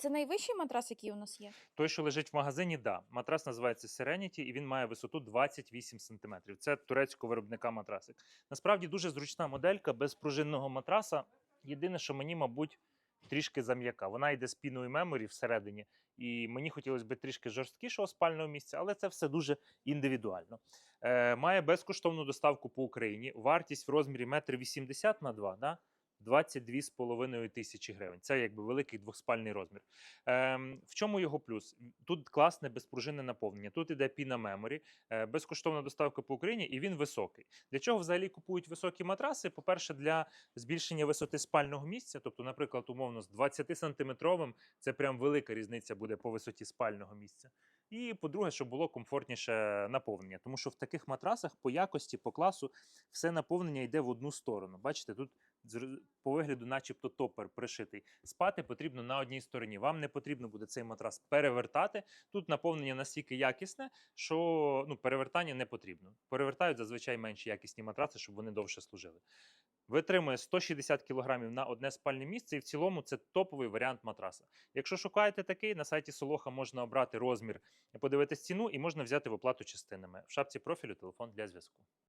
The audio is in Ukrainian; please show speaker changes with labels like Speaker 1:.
Speaker 1: Це найвищий матрас, який у нас є?
Speaker 2: Той, що лежить в магазині, да. Матрас називається Serenity, і він має висоту 28 см. Це турецького виробника матрасик. Насправді дуже зручна моделька без пружинного матраса. Єдине, що мені, мабуть, трішки зам'яка. Вона йде з піною меморі всередині, і мені хотілося б трішки жорсткішого спального місця, але це все дуже індивідуально. Е, має безкоштовну доставку по Україні. Вартість в розмірі 1,80 м на 2, да? 22,5 тисячі гривень. Це якби великий двохспальний розмір. Ем, в чому його плюс? Тут класне безпружинне наповнення. Тут іде піна меморі, е, безкоштовна доставка по Україні, і він високий. Для чого взагалі купують високі матраси? По-перше, для збільшення висоти спального місця. Тобто, наприклад, умовно з 20 сантиметровим це прям велика різниця буде по висоті спального місця. І по-друге, щоб було комфортніше наповнення, тому що в таких матрасах по якості, по класу, все наповнення йде в одну сторону. Бачите, тут по вигляду, начебто, топер пришитий. Спати потрібно на одній стороні. Вам не потрібно буде цей матрас перевертати. Тут наповнення настільки якісне, що ну, перевертання не потрібно. Перевертають зазвичай менш якісні матраци, щоб вони довше служили. Витримує 160 кг на одне спальне місце, і в цілому це топовий варіант матраса. Якщо шукаєте такий, на сайті Солоха можна обрати розмір, подивитись ціну і можна взяти в оплату частинами. В шапці профілю телефон для зв'язку.